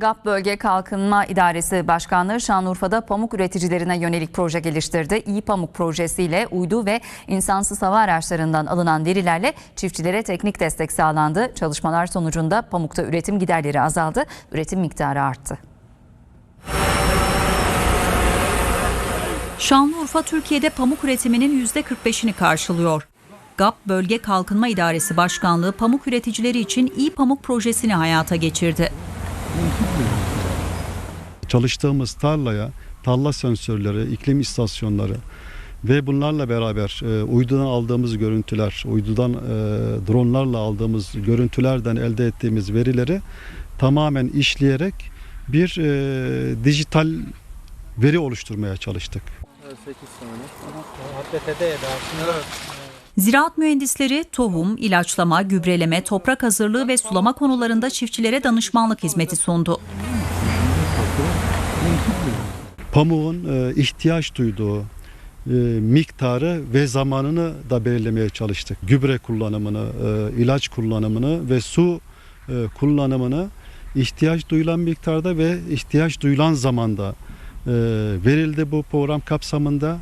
GAP Bölge Kalkınma İdaresi Başkanlığı Şanlıurfa'da pamuk üreticilerine yönelik proje geliştirdi. İyi Pamuk projesiyle uydu ve insansız hava araçlarından alınan verilerle çiftçilere teknik destek sağlandı. Çalışmalar sonucunda pamukta üretim giderleri azaldı, üretim miktarı arttı. Şanlıurfa Türkiye'de pamuk üretiminin %45'ini karşılıyor. GAP Bölge Kalkınma İdaresi Başkanlığı pamuk üreticileri için iyi pamuk projesini hayata geçirdi. Çalıştığımız tarlaya tarla sensörleri, iklim istasyonları ve bunlarla beraber e, uydudan aldığımız görüntüler, uydudan e, dronlarla aldığımız görüntülerden elde ettiğimiz verileri tamamen işleyerek bir e, dijital veri oluşturmaya çalıştık. 8 saniye. Ziraat mühendisleri tohum, ilaçlama, gübreleme, toprak hazırlığı ve sulama konularında çiftçilere danışmanlık hizmeti sundu. Pamuğun e, ihtiyaç duyduğu e, miktarı ve zamanını da belirlemeye çalıştık. Gübre kullanımını, e, ilaç kullanımını ve su kullanımını ihtiyaç duyulan miktarda ve ihtiyaç duyulan zamanda verildi bu program kapsamında.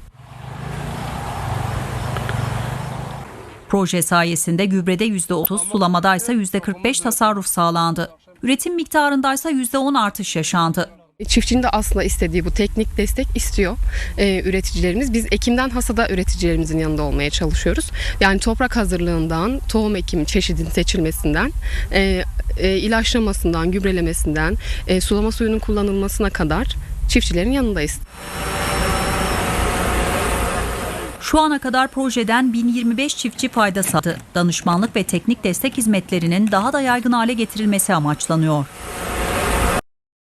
Proje sayesinde gübrede %30, sulamadaysa %45 tasarruf sağlandı. Üretim miktarındaysa %10 artış yaşandı. Çiftçinin de aslında istediği bu teknik destek istiyor e, üreticilerimiz. Biz Ekim'den hasada üreticilerimizin yanında olmaya çalışıyoruz. Yani toprak hazırlığından, tohum ekimi çeşidin seçilmesinden, e, e, ilaçlamasından, gübrelemesinden, e, sulama suyunun kullanılmasına kadar çiftçilerin yanındayız. Şu ana kadar projeden 1025 çiftçi fayda sağladı. Danışmanlık ve teknik destek hizmetlerinin daha da yaygın hale getirilmesi amaçlanıyor.